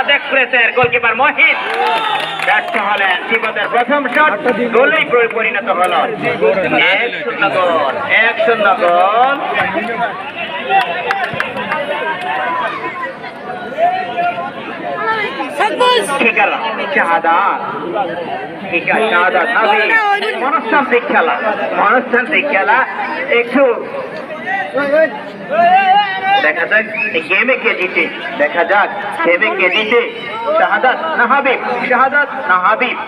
শাহাদাত এক্সপ্রেসের গোলকিপার মহিত ব্যর্থ হলেন তিব্বতের প্রথম শট গোলেই পরিণত হলো। এক শূন্য গোল এক শূন্য গোল। মনস্তান্ত্রিক খেলা মনস্তান্ত্রিক খেলা। একটু দেখা যাক গেমে কে জিতে? দেখা যাক গেমে কে জিতে? শাহাদাত না হাবিব? শাহাদাত না হাবিব?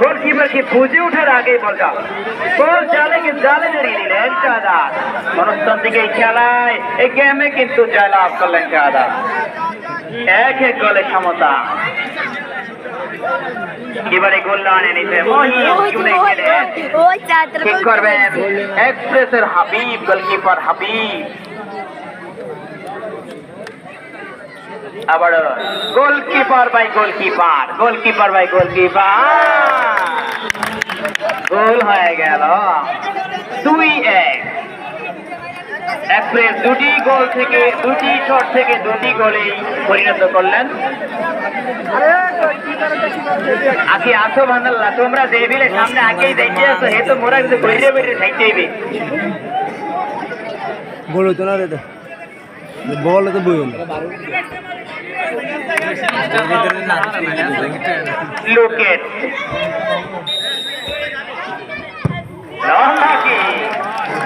গোলকিপার কি বুঝে ওঠার আগেই বলটা বল জালে জালে জড়িয়ে দিলেন শাহাদাত। মনস্তান্ত্রিক এই খেলায় এই গেমে কিন্তু জয়লাভ করলেন শাহাদাত। এক এক গোলে সমতা। এবারে গোল লাইনে নিতে মহিন চলে গেলেন। ঠিক করবেন। এক্সপ্রেসের হাবিব গোলকিপার হাবিব। আবার goalkeeper by goalkeeper goalkeeper by goalkeeper. Goal হয়ে গেল। দুই এক্সপ্রেস দুটি গোল থেকে দুটি শট থেকে দুটি গোলেই পরিণত করলেন। আগে আসো ভান্ডাল্লা তোমরা দেবিলে সামনে আগেই দেখতে আসো হে তো মোরা কিন্তু বইরে বলো তো না রে বল তো বই লুকেট।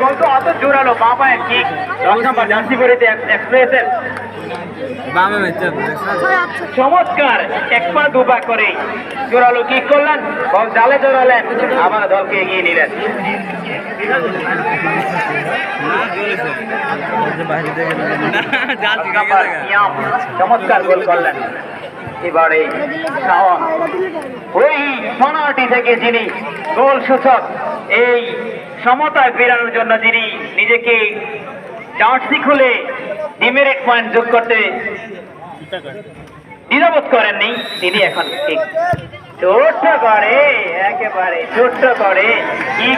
কত অত জোরালো বাবা কি দশ নম্বর জার্সি পরিতে এক্সপ্রেসের চমৎকার। এক পা দুপা করে জোরালো কি করলেন বল জালে জোরালেন আবার দলকে এগিয়ে নিলেন। চমৎকার গোল করলেন। এবারে শাওন ওই সোনাটি থেকে যিনি গোল সূচক, এই সমতা ফেরানোর জন্য যিনি নিজেকে জার্সি খুলে ডিমেরিট পয়েন্ট যোগ করতে দ্বিধাবোধ করেননি, তিনি এখন ঠিক। ছোট্ট করে, একেবারে ছোট্ট করে, কি